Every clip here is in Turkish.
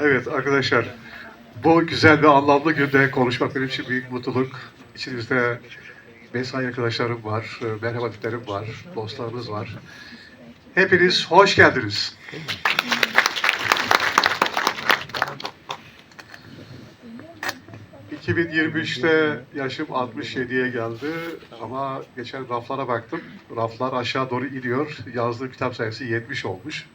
Evet arkadaşlar, bu güzel ve anlamlı günde konuşmak benim için büyük mutluluk. İçinizde mesai arkadaşlarım var, e, merhametlerim var, dostlarımız var. Hepiniz hoş geldiniz. ...2023'te yaşım 67'ye geldi ama geçen raflara baktım. Raflar aşağı doğru iniyor. Yazdığım kitap sayısı 70 olmuş.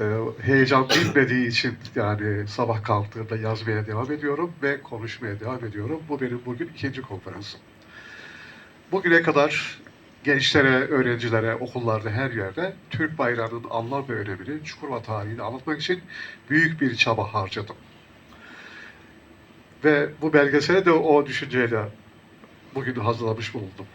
Ee, heyecan bilmediği için yani sabah kalktığımda yazmaya devam ediyorum ve konuşmaya devam ediyorum. Bu benim bugün ikinci konferansım. Bugüne kadar gençlere, öğrencilere, okullarda her yerde Türk bayrağının anlam ve önemini, Çukurova tarihini anlatmak için büyük bir çaba harcadım. Ve bu belgesele de o düşünceyle bugün hazırlamış bulundum.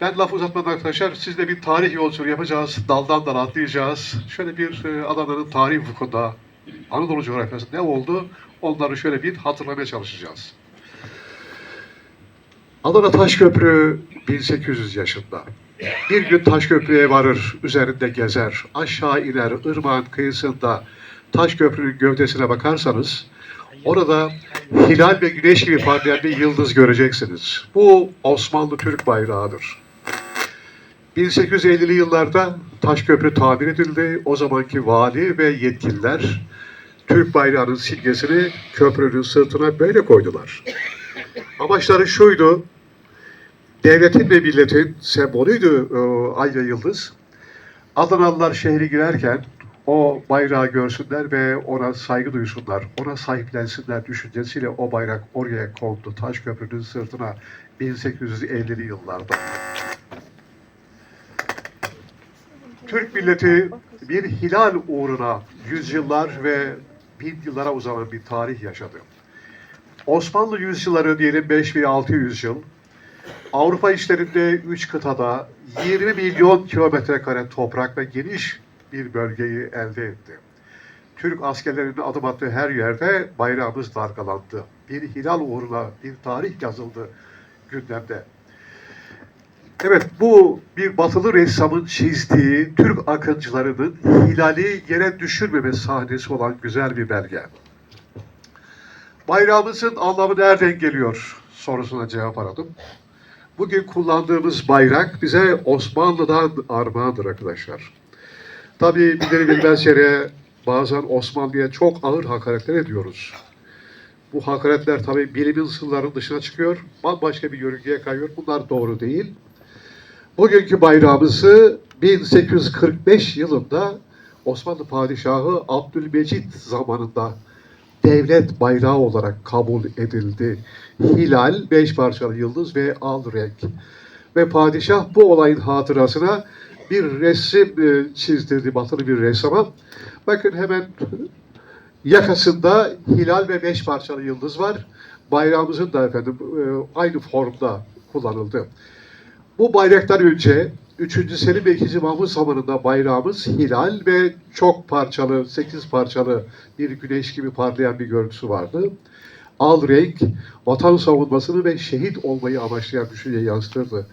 Ben laf uzatmadan arkadaşlar, sizle bir tarih yolculuğu yapacağız. Daldan dala atlayacağız. Şöyle bir e, Adana'nın tarih ufukunda, Anadolu coğrafyasında ne oldu? Onları şöyle bir hatırlamaya çalışacağız. Adana Taşköprü 1800 yaşında. Bir gün Taşköprü'ye varır, üzerinde gezer, aşağı iner, ırmağın kıyısında Taşköprü'nün gövdesine bakarsanız, orada hilal ve güneş gibi parlayan bir yıldız göreceksiniz. Bu Osmanlı Türk bayrağıdır. 1850'li yıllarda Taşköprü tamir edildi. O zamanki vali ve yetkililer Türk bayrağının simgesini köprünün sırtına böyle koydular. Amaçları şuydu, devletin ve milletin sembolüydü e, ay ve yıldız. Adanalılar şehri girerken o bayrağı görsünler ve ona saygı duysunlar, ona sahiplensinler düşüncesiyle o bayrak oraya kondu Taşköprü'nün sırtına 1850'li yıllarda. Türk milleti bir hilal uğruna yüzyıllar ve bin yıllara uzanan bir tarih yaşadı. Osmanlı yüzyılları diyelim 5 ve 600 yıl, Avrupa işlerinde 3 kıtada 20 milyon kilometre kare toprak ve geniş bir bölgeyi elde etti. Türk askerlerinin adım attığı her yerde bayrağımız dalgalandı. Bir hilal uğruna bir tarih yazıldı gündemde. Evet bu bir batılı ressamın çizdiği Türk akıncılarının hilali yere düşürmeme sahnesi olan güzel bir belge. Bayrağımızın anlamı nereden geliyor sorusuna cevap aradım. Bugün kullandığımız bayrak bize Osmanlı'dan armağandır arkadaşlar. Tabii bilir bilmez yere bazen Osmanlı'ya çok ağır hakaretler ediyoruz. Bu hakaretler tabii bilimin sınırlarının dışına çıkıyor. Bambaşka bir yörüngeye kayıyor. Bunlar doğru değil. Bugünkü bayrağımızı 1845 yılında Osmanlı Padişahı Abdülmecit zamanında devlet bayrağı olarak kabul edildi. Hilal, beş parçalı yıldız ve al renk. Ve padişah bu olayın hatırasına bir resim e, çizdirdi batılı bir ressama. Bakın hemen yakasında hilal ve beş parçalı yıldız var. Bayrağımızın da efendim e, aynı formda kullanıldı. Bu bayraktan önce 3. Selim ve 2. Mahmut zamanında bayrağımız hilal ve çok parçalı, 8 parçalı bir güneş gibi parlayan bir görüntüsü vardı. Al renk, vatan savunmasını ve şehit olmayı amaçlayan düşünceyi yansıtırdı.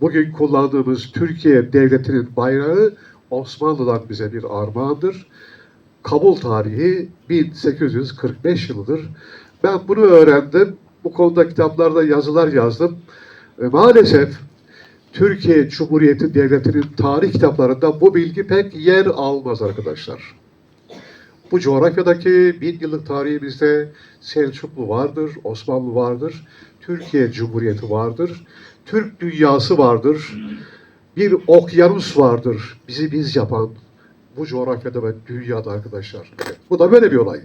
Bugün kullandığımız Türkiye Devleti'nin bayrağı Osmanlı'dan bize bir armağandır. Kabul tarihi 1845 yılıdır. Ben bunu öğrendim. Bu konuda kitaplarda yazılar yazdım. Maalesef Türkiye Cumhuriyeti Devleti'nin tarih kitaplarında bu bilgi pek yer almaz arkadaşlar. Bu coğrafyadaki bin yıllık tarihimizde Selçuklu vardır, Osmanlı vardır, Türkiye Cumhuriyeti vardır, Türk dünyası vardır, bir okyanus vardır bizi biz yapan bu coğrafyada ve dünyada arkadaşlar. Bu da böyle bir olay.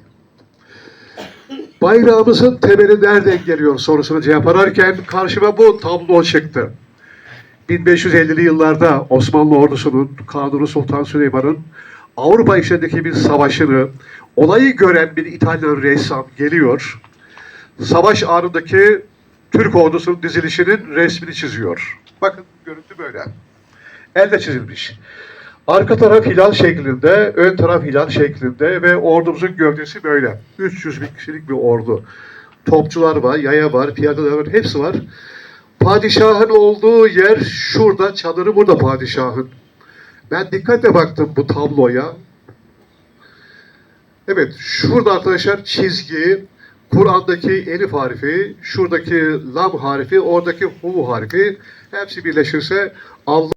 Bayrağımızın temeli nereden geliyor sorusuna cevap ararken karşıma bu tablo çıktı. 1550'li yıllarda Osmanlı ordusunun Kanuni Sultan Süleyman'ın Avrupa işlerindeki bir savaşını olayı gören bir İtalyan ressam geliyor. Savaş anındaki Türk ordusunun dizilişinin resmini çiziyor. Bakın görüntü böyle. Elde çizilmiş. Arka taraf hilal şeklinde, ön taraf hilal şeklinde ve ordumuzun gövdesi böyle. 300 bin kişilik bir ordu. Topçular var, yaya var, piyadeler var, hepsi var. Padişahın olduğu yer şurada, çadırı burada padişahın. Ben dikkatle baktım bu tabloya. Evet, şurada arkadaşlar çizgi, Kur'an'daki elif harfi, şuradaki lam harfi, oradaki hu harfi hepsi birleşirse Allah